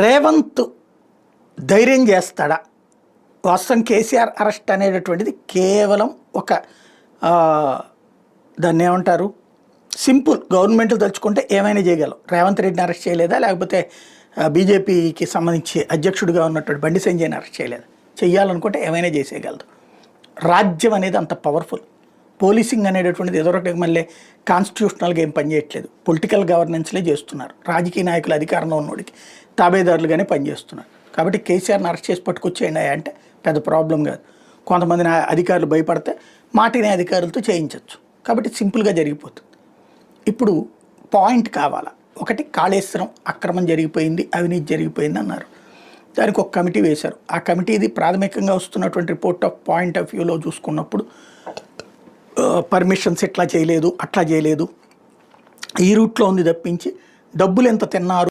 రేవంత్ ధైర్యం చేస్తాడా? వాస్తవం కేసీఆర్ అరెస్ట్ అనేటటువంటిది కేవలం ఒక దాన్ని ఏమంటారు? సింపుల్ గవర్నమెంట్ తలుచుకుంటే ఏమైనా చేయగలం. రేవంత్ రెడ్డిని అరెస్ట్ చేయలేదా? లేకపోతే బీజేపీకి సంబంధించి అధ్యక్షుడిగా ఉన్నటువంటి బండి సంజయ్ని అరెస్ట్ చేయలేదా? చేయాలనుకుంటే ఏమైనా చేసేయగలదు. రాజ్యం అనేది అంత పవర్ఫుల్ పోలీసింగ్ అనేటటువంటిది ఎదురొకటి మళ్ళీ కాన్స్టిట్యూషనల్గా ఏం పనిచేయట్లేదు పొలిటికల్ గవర్నెన్స్లే చేస్తున్నారు. రాజకీయ నాయకులు అధికారంలో ఉన్నోడికి తాబేదారులుగానే పనిచేస్తున్నారు కాబట్టి కేసీఆర్ని అరెస్ట్ చేసి పట్టుకొచ్చేయండి అంటే పెద్ద ప్రాబ్లం కాదు. కొంతమంది అధికారులు భయపడితే మాటినే అధికారులతో చేయించవచ్చు కాబట్టి సింపుల్గా జరిగిపోతుంది. ఇప్పుడు పాయింట్ కావాలా? ఒకటి కాళేశ్వరం అక్రమం జరిగిపోయింది అవినీతి జరిగిపోయింది అన్నారు. దానికి ఒక కమిటీ వేశారు. ఆ కమిటీది ప్రాథమికంగా వస్తున్నటువంటి రిపోర్ట్ ఆఫ్ పాయింట్ ఆఫ్ వ్యూలో చూసుకున్నప్పుడు పర్మిషన్స్ ఎట్లా చేయలేదు అట్లా చేయలేదు. ఈ రూట్లో ఉంది తప్పించి డబ్బులు ఎంత తిన్నారు?